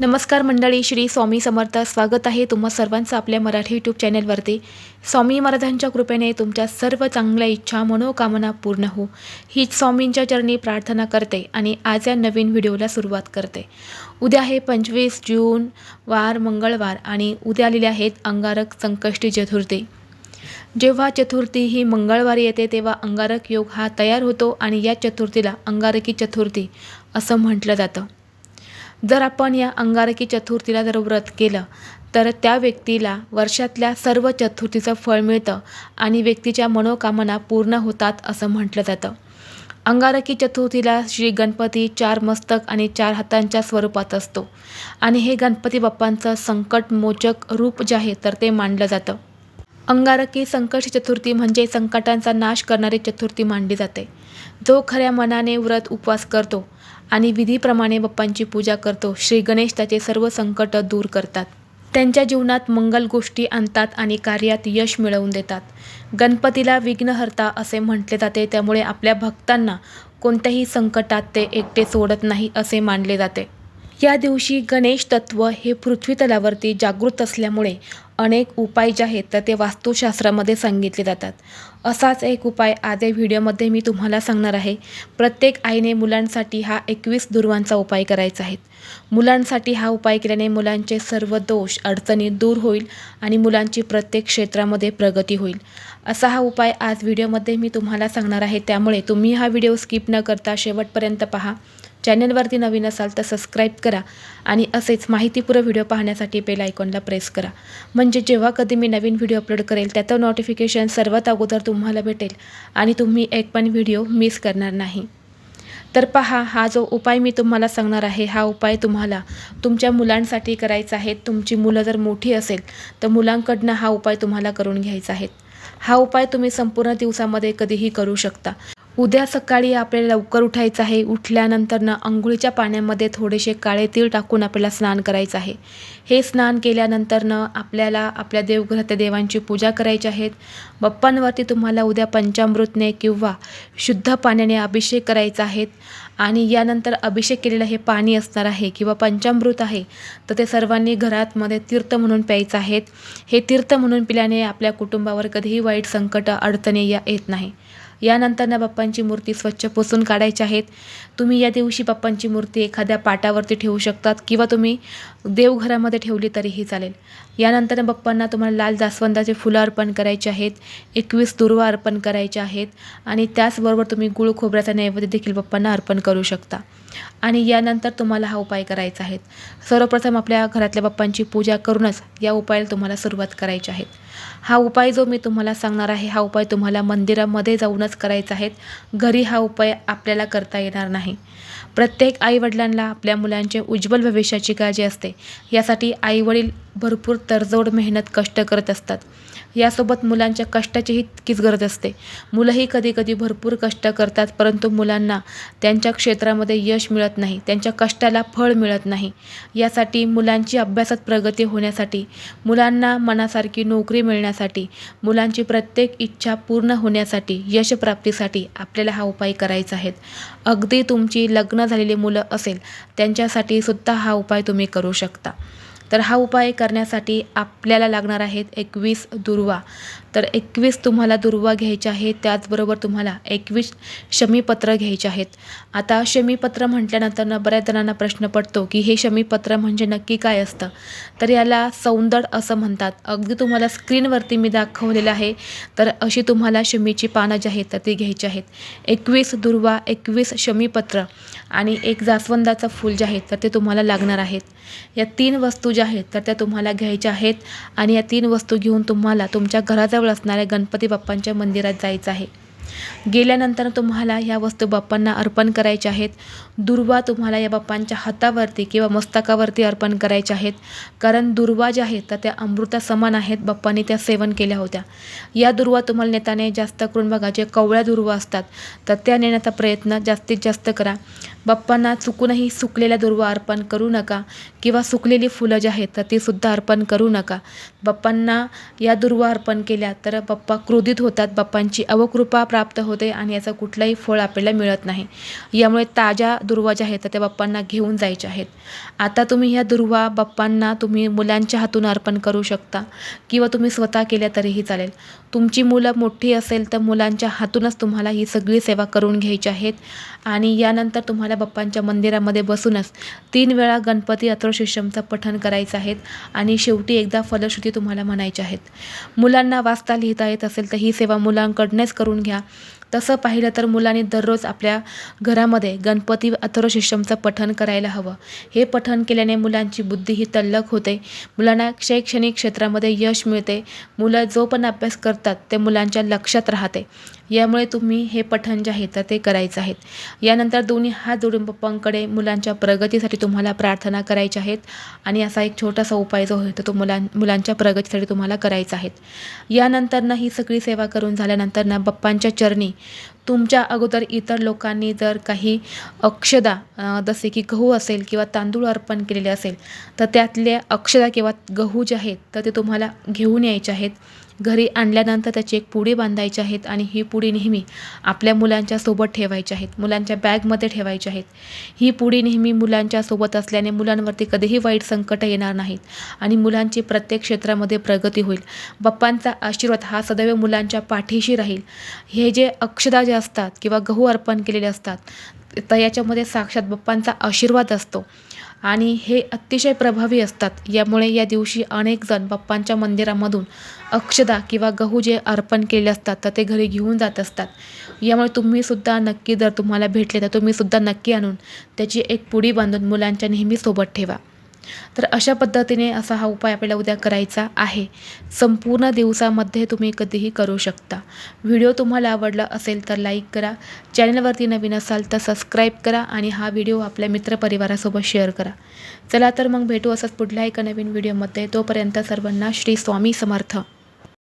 नमस्कार मंडळी श्री स्वामी समर्थ. स्वागत आहे तुम्हा सर्वांचं आपल्या मराठी यूट्यूब चॅनेलवरती स्वामी महाराजांच्या कृपेने तुमच्या सर्व चांगल्या इच्छा मनोकामना पूर्ण हो. हीच स्वामींच्या चरणी प्रार्थना करते आणि आज या नवीन व्हिडिओला सुरुवात करते. उद्या आहे पंचवीस जून वार मंगळवार आणि उद्या आलेले आहेत अंगारक संकष्टी चतुर्थी. जेव्हा चतुर्थी ही मंगळवारी येते तेव्हा अंगारक योग हा तयार होतो आणि या चतुर्थीला अंगारकी चतुर्थी असं म्हटलं जातं. जर आपण या अंगारकी चतुर्थीला जर व्रत केलं तर त्या व्यक्तीला वर्षातल्या सर्व चतुर्थीचं फळ मिळतं आणि व्यक्तीच्या मनोकामना पूर्ण होतात असं म्हटलं जातं. अंगारकी चतुर्थीला श्री गणपती चार मस्तक आणि चार हातांच्या स्वरूपात असतो आणि हे गणपती बाप्पांचं संकटमोचक रूप जे आहे तर ते मानलं जातं. अंगारकी संकट चतुर्थी म्हणजे संकटांचा नाश करणारी चतुर्थी मानली जाते. जो खऱ्या मनाने व्रत उपवास करतो आणि विधीप्रमाणे बाप्पांची पूजा करतो. श्री गणेश त्याचे सर्व संकट दूर करतात. त्यांच्या जीवनात मंगल गोष्टी आणतात आणि कार्यात यश मिळवून देतात. गणपतीला विघ्नहर्ता असे म्हटले जाते. त्यामुळे आपल्या भक्तांना कोणत्याही संकटात ते एकटे सोडत नाही असे मानले जाते. या दिवशी गणेश तत्व हे पृथ्वी तलावरती जागृत असल्यामुळे अनेक उपाय जे आहेत तर ते वास्तुशास्त्रामध्ये सांगितले जातात. असाच एक उपाय आज या व्हिडिओमध्ये मी तुम्हाला सांगणार आहे. प्रत्येक आईने मुलांसाठी हा एकवीस दुर्वांचा उपाय करायचा आहे. मुलांसाठी हा उपाय केल्याने मुलांचे सर्व दोष अडचणी दूर होईल आणि मुलांची प्रत्येक क्षेत्रामध्ये प्रगती होईल. असा हा उपाय आज व्हिडिओमध्ये मी तुम्हाला सांगणार आहे. त्यामुळे तुम्ही हा व्हिडिओ स्किप न करता शेवटपर्यंत पहा. चॅनलवरती नवीन असाल तर सबस्क्राईब करा आणि असेच माहितीपूर्ण व्हिडिओ पाहण्यासाठी बेल आयकॉनला प्रेस करा. म्हणजे जेव्हा कधी मी नवीन व्हिडिओ अपलोड करेल त्याचं नोटिफिकेशन सर्वात अगोदर तुम्हाला भेटेल आणि तुम्ही एक पण व्हिडिओ मिस करणार नाही. तर पहा हा जो उपाय मी तुम्हाला सांगणार आहे हा उपाय तुम्हाला तुमच्या मुलांसाठी करायचा आहे. तुमची मुलं जर मोठी असेल तर मुलांकडनं हा उपाय तुम्हाला करून घ्यायचा आहे. हा उपाय तुम्ही संपूर्ण दिवसामध्ये कधीही करू शकता. उद्या सकाळी आपल्याला लवकर उठायचं आहे. उठल्यानंतरनं आंघोळीच्या पाण्यामध्ये थोडेसे काळे तीळ टाकून आपल्याला स्नान करायचं आहे. हे स्नान केल्यानंतरनं आपल्याला आपल्या देवघरात देवांची पूजा करायची आहेत बाप्पांवरती तुम्हाला उद्या पंचामृतने किंवा शुद्ध पाण्याने अभिषेक करायचा आहे. आणि यानंतर अभिषेक केलेलं हे पाणी असणार आहे किंवा पंचामृत आहे तर ते सर्वांनी घरातमध्ये तीर्थ म्हणून प्यायचं आहेत हे तीर्थ म्हणून पिल्याने आपल्या कुटुंबावर कधीही वाईट संकट अडचणी या येत नाही. यानंतर बाप्पांची मूर्ती स्वच्छ पुसून काढायच्या आहेत. तुम्ही या दिवशी बाप्पांची मूर्ती एखाद्या पाटावरती ठेवू शकतात किंवा तुम्ही देवघरामध्ये ठेवली तरीही चालेल. यानंतर बाप्पांना तुम्हाला लाल जास्वंदाचे फुलं अर्पण करायचे आहेत. एकवीस दुर्वा अर्पण करायचे आहेत आणि त्याचबरोबर तुम्ही गुळ खोबऱ्याचा नैवेद्य देखील बाप्पांना अर्पण करू शकता. आणि यानंतर तुम्हाला हा उपाय करायचा आहे. सर्वप्रथम आपल्या घरातल्या बाप्पांची पूजा करूनच या उपायाला तुम्हाला सुरुवात करायची आहे. हा उपाय जो मी तुम्हाला सांगणार आहे हा उपाय तुम्हाला मंदिरामध्ये जाऊनच करायचा आहे. घरी हा उपाय आपल्याला करता येणार नाही. प्रत्येक आईवडिलांना आपल्या मुलांचे उज्ज्वल भविष्याची काळजी असते. यासाठी आईवडील भरपूर तडजोड मेहनत कष्ट करत असतात. यासोबत मुलांच्या कष्टाचीही तितकीच गरज असते. मुलंही कधीकधी भरपूर कष्ट करतात परंतु मुलांना त्यांच्या क्षेत्रामध्ये यश मिळत नाही त्यांच्या कष्टाला फळ मिळत नाही. यासाठी मुलांची अभ्यासात प्रगती होण्यासाठी मुलांना मनासारखी नोकरी मिळण्यासाठी मुलांची प्रत्येक इच्छा पूर्ण होण्यासाठी यशप्राप्तीसाठी आपल्याला हा उपाय करायचा आहे. अगदी तुमची लग्न झालेली मुलं असेल त्यांच्यासाठी सुद्धा हा उपाय तुम्ही करू शकता. तर हा उपाय करण्यासाठी आपल्याला लागणार आहेत एकवीस दुर्वा. तर एकवीस तुम्हाला दुर्वा घ्यायच्या आहेत त्याचबरोबर तुम्हाला एकवीस शमीपत्र घ्यायचे आहेत. आता शमीपत्र म्हटल्यानंतर बऱ्याच जणांना प्रश्न पडतो की हे शमीपत्र म्हणजे नक्की काय असतं? तर याला सौंदड असं म्हणतात. अगदी तुम्हाला स्क्रीनवरती मी दाखवलेलं आहे. तर अशी तुम्हाला शमीची पानं जी आहेत तर ती घ्यायची आहेत. एकवीस दुर्वा एकवीस शमीपत्र आणि एक जास्वंदाचं फूल जे आहे तर ते तुम्हाला लागणार आहेत. या तीन वस्तू ज्या आहेत तर त्या तुम्हाला घ्यायच्या आहेत आणि या तीन वस्तू घेऊन तुम्हाला तुमच्या घराजवळ असणाऱ्या गणपती बाप्पांच्या मंदिरात जायचं आहे. गेल्यानंतर तुम्हाला ह्या वस्तू बाप्पांना अर्पण करायच्या आहेत. दुर्वा तुम्हाला या बाप्पांच्या हातावरती किंवा मस्तकावरती अर्पण करायच्या आहेत. कारण दुर्वा ज्या आहेत तर त्या अमृता समान आहेत. बाप्पांनी त्या सेवन केल्या होत्या. या दुर्वा तुम्हाला नेताने जास्त करून बघा जे कवळ्या दुर्वा असतात तर त्या नेण्याचा प्रयत्न जास्तीत जास्त करा. बाप्पांना चुकूनही सुकलेल्या दुर्वा अर्पण करू नका किंवा सुकलेली फुलं जी आहेत तर तीसुद्धा अर्पण करू नका. बाप्पांना या दुर्वा अर्पण केल्या तर बाप्पा क्रोधित होतात. बाप्पांची अवकृपा प्राप्त होते आणि याचं कुठलंही फळ आपल्याला मिळत नाही. यामुळे ताज्या दुर्वा ज्या आहेत तर त्या बाप्पांना घेऊन जायच्या आहेत. आता तुम्ही ह्या दुर्वा बाप्पांना तुम्ही मुलांच्या हातून अर्पण करू शकता किंवा तुम्ही स्वतः केल्या तरीही चालेल. तुमची मुलं मोठी असेल तर मुलांच्या हातूनच तुम्हाला ही सगळी सेवा करून घ्यायची आहेत आणि यानंतर तुम्हाला बाप्पांच्या मंदिरामध्ये बसूनच तीन वेळा गणपती अथर्वशीर्षमचं पठण करायचं आहे आणि शेवटी एकदा फलश्रुती तुम्हाला म्हणायच्या आहेत. मुलांना वाचता लिहिता येत असेल तर ही सेवा मुलांकडनंच करून घ्या. तसं पाहिलं तर मुलांनी दररोज आपल्या घरामध्ये गणपती अथर्वशीर्षमचं पठण करायला हवं. हे पठण केल्याने मुलांची बुद्धी ही तल्लख होते. मुलांना शैक्षणिक क्षेत्रामध्ये यश मिळते. मुलं जो पण अभ्यास करतात ते मुलांच्या लक्षात राहते. यामुळे तुम्ही हे पठण जे आहे तर ते करायचं आहेत यानंतर दोन्ही हात जोडून पप्पांकडे मुलांच्या प्रगतीसाठी तुम्हाला प्रार्थना करायच्या आहेत आणि असा एक छोटासा उपाय जो आहे तो मुलां मुलांच्या प्रगतीसाठी तुम्हाला करायचा आहे. यानंतरनं ही सगळी सेवा करून झाल्यानंतर ना बाप्पांच्या चरणी तुमच्या अगोदर इतर लोकांनी जर काही अक्षदा जसे की गहू असेल किंवा तांदूळ अर्पण केलेले असेल तर त्यातल्या अक्षदा किंवा गहू जे आहेत तर ते तुम्हाला घेऊन यायचे आहेत. घरी आणल्यानंतर त्याची एक पुडी बांधायची आहेत आणि ही पुडी नेहमी आपल्या मुलांच्या सोबत ठेवायची आहेत मुलांच्या बॅगमध्ये ठेवायची आहेत. ही पुडी नेहमी मुलांच्या सोबत असल्याने मुलांवरती कधीही वाईट संकट येणार नाहीत आणि मुलांची प्रत्येक क्षेत्रामध्ये प्रगती होईल. बाप्पांचा आशीर्वाद हा सदैव मुलांच्या पाठीशी राहील. हे जे अक्षदा जे असतात किंवा गहू अर्पण केलेले असतात तर याच्यामध्ये साक्षात बाप्पांचा आशीर्वाद असतो. आणि हे अतिशय प्रभावी असतात. यामुळे या दिवशी अनेक जण बाप्पांच्या मंदिरामधून अक्षदा किंवा गहू जे अर्पण केले असतात तर ते घरी घेऊन जात असतात. यामुळे तुम्हीसुद्धा नक्की जर तुम्हाला भेटले तर तुम्हीसुद्धा नक्की आणून त्याची एक पुडी बांधून मुलांच्या नेहमी सोबत ठेवा. तर अशा पद्धतीने असा हा उपाय आपल्याला उद्या करायचा आहे. संपूर्ण दिवसामध्ये तुम्ही कधीही करू शकता. व्हिडिओ तुम्हाला आवडला असेल तर लाईक करा. चॅनलवरती नवीन असाल तर सबस्क्राईब करा आणि हा व्हिडिओ आपल्या मित्रपरिवारासोबत शेअर करा. चला तर मग भेटू असंच पुढल्या एका नवीन व्हिडिओमध्ये. तोपर्यंत सर्वांना श्री स्वामी समर्थ.